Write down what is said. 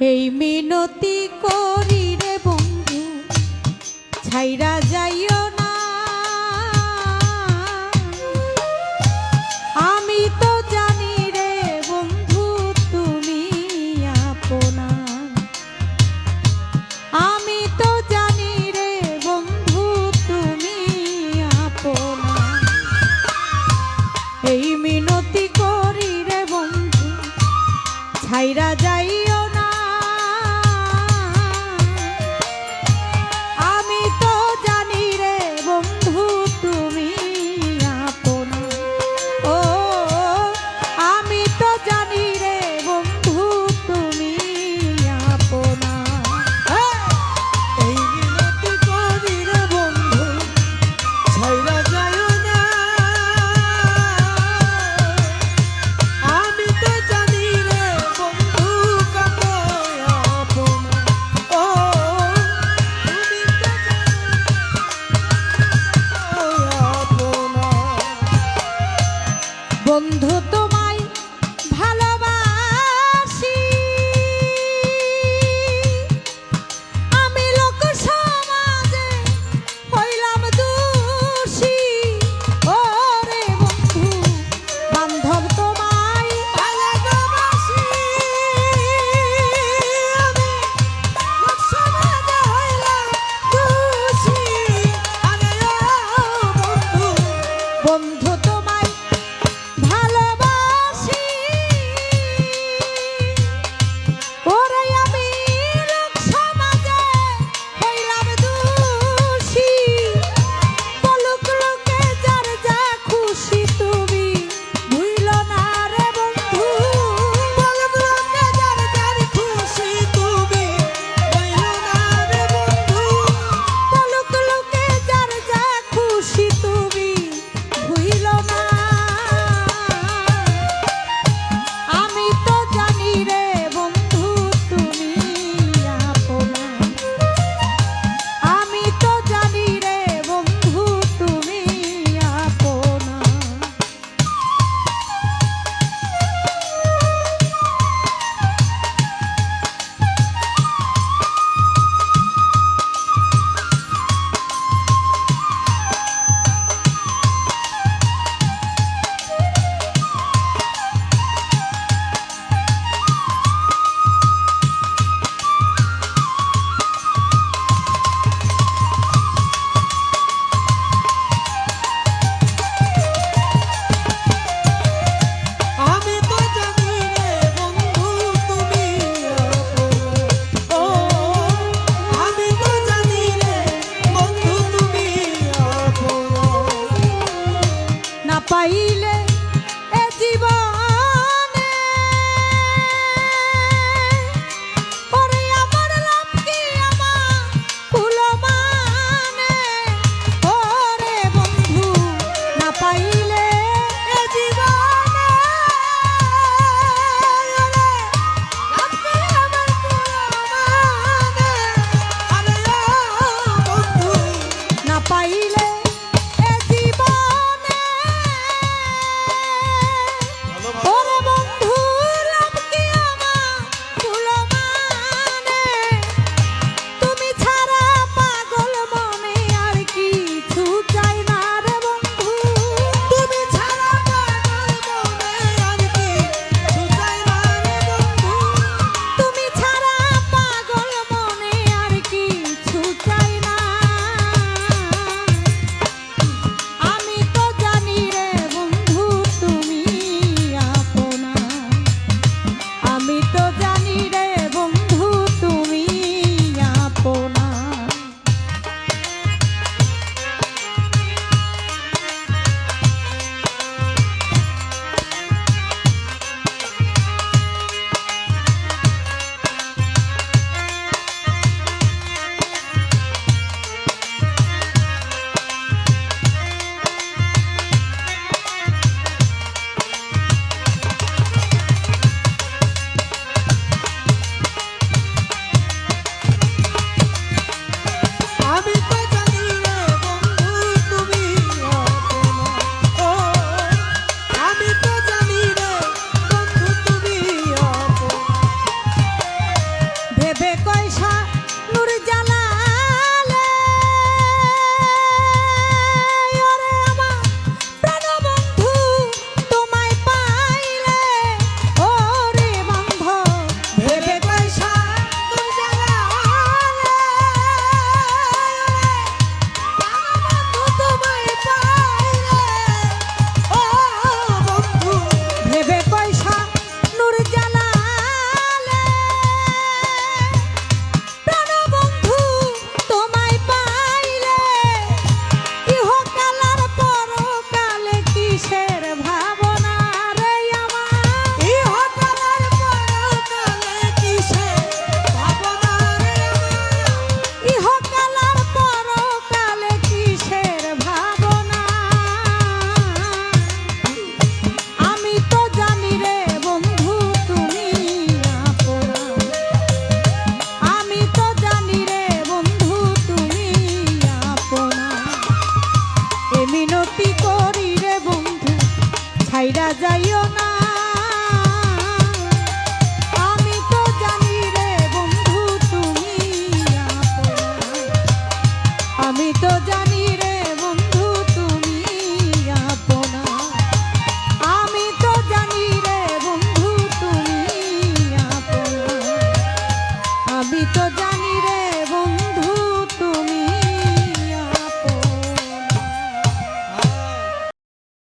এই মিনতি করি রে বন্ধু ছাইরা যাইও না। আমি তো জানি রে বন্ধু, তুমি আপনা। আমি তো জানি রে বন্ধু, তুমি আপনা। এই মিনতি করি রে বন্ধু ছাইরা যাইও baile.